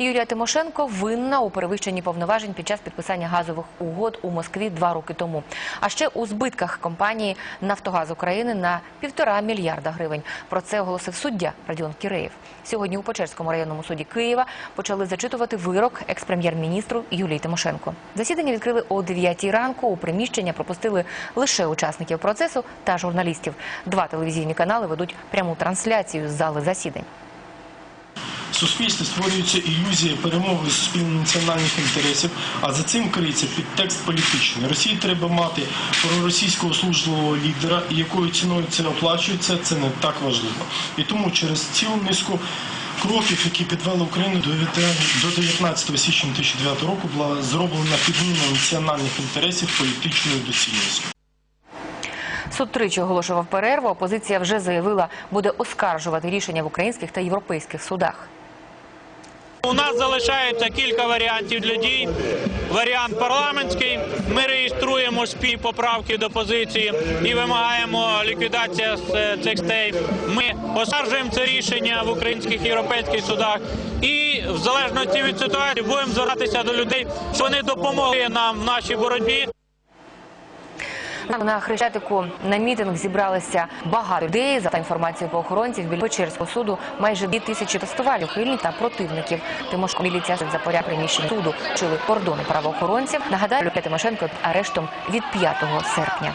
Юлія Тимошенко винна у перевищенні повноважень під час підписання газових угод у Москві два роки тому. А ще у збитках компанії Нафтогаз України на півтора мільярда гривень. Про це оголосив суддя Радіон Кіреєв. Сьогодні у Печерському районному суді Києва почали зачитувати вирок екс-прем'єр-міністру Юлії Тимошенко. Засідання відкрили о 9 ранку. У приміщення пропустили лише учасників процесу та журналістів. Два телевізійні канали ведуть пряму трансляцію з зали засідань. Суспільстві створюється ілюзія перемоги суспільно-національних інтересів, а за цим криється підтекст політичний. Росії треба мати проросійського служливого лідера, і якою ціною це оплачується, це не так важливо. І тому через цілу низку кроків, які підвели Україну до віте- до 19 січня 2009 року, була зроблена підміна національних інтересів політичною доцільністю. Суд тричі оголошував перерву. Опозиція вже заявила, буде оскаржувати рішення в українських та європейських судах. У нас залишається кілька варіантів для дій. Варіант парламентський. Ми реєструємо спільні поправки до позиції і вимагаємо ліквідація е, цих стей. Ми оскаржуємо це рішення в українських європейських судах. І в залежності від ситуації будемо звертатися до людей, що вони допомогли нам в нашій боротьбі. На Хрещатику на мітинг зібралися багато людей. За інформацією правоохоронців, біля Печерського суду майже дві тисячі тестувальних ухильні та противників. Тимошко міліція за поряд приміщень суду чили кордони правоохоронців. Нагадаю, Тимошенко арештом від 5 серпня.